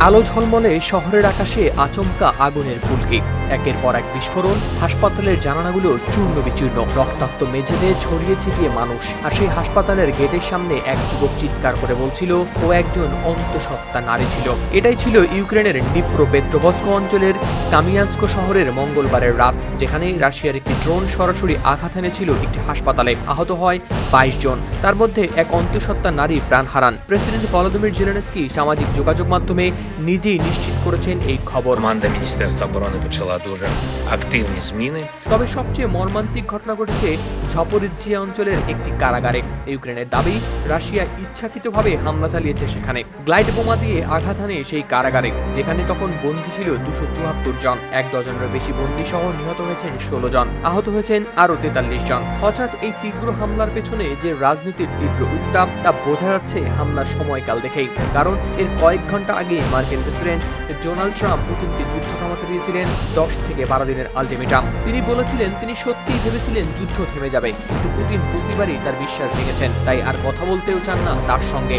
আলো ঝলমলে শহরের আকাশে আচমকা আগুনের ফুলকি। একের পর এক বিস্ফোরণ, হাসপাতালের জানালাগুলো চূর্ণ বিচূর্ণ। রক্তাক্ত মেঝেতে ছড়িয়ে ছিটিয়ে মানুষ। আর সেই হাসপাতালের গেটের সামনে এক যুবক চিৎকার করে বলছিল ও একজন অন্তঃসত্ত্বা নারী ছিল। এটাই ছিল ইউক্রেনের ডিপ্রো পেট্রোভস্ক অঞ্চলের কামিয়ান্স্ক শহরের মঙ্গলবারের রাত, যেখানে রাশিয়ার একটি ড্রোন সরাসরি আঘাত এনেছিল একটি হাসপাতালে। আহত হয় বাইশ জন। তার মধ্যে এক অন্তঃসত্ত্বা নারী প্রাণ হারান। প্রেসিডেন্ট ভলোদিমির জেলেনস্কি সামাজিক যোগাযোগ মাধ্যমে নিজেই নিশ্চিত করেছেন এই খবর Команда Міністерства оборони почала дуже активні зміни. তবে সবচেয়ে মর্মান্তিক ঘটনা ঘটেছে ঝপরিজিয়া অঞ্চলের একটি কারাগারে ইউক্রেনের দাবি রাশিয়া ইচ্ছাকৃতভাবে হামলা চালিয়েছে সেখানে গ্লাইড বোমা দিয়ে আঘাত হানে সেই কারাগারে যেখানে তখন বন্দী ছিল দুশো চুয়াত্তর জন এক ডজনেরও বেশি বন্দী সহ নিহত হয়েছেন ষোলো জন আহত হয়েছেন আরও তেতাল্লিশ জন হঠাৎ এই তীব্র হামলার পেছনে যে রাজনীতির তীব্র উত্তাপ তা বোঝা যাচ্ছে হামলার সময়কাল দেখেই কারণ এর কয়েক ঘন্টা আগে মার্কিন প্রেসিডেন্ট ডোনাল্ড ট্রাম্প পুতিনকে যুদ্ধ থামাতে দিয়েছিলেন দশ থেকে বারো দিনের আলটিমেটাম। তিনি বলেছিলেন, তিনি সত্যিই ভেবেছিলেন যুদ্ধ থেমে যাবে, কিন্তু পুতিন প্রতিবারই তার বিশ্বাস ভেঙেছেন, তাই আর কথা বলতেও চান না তার সঙ্গে।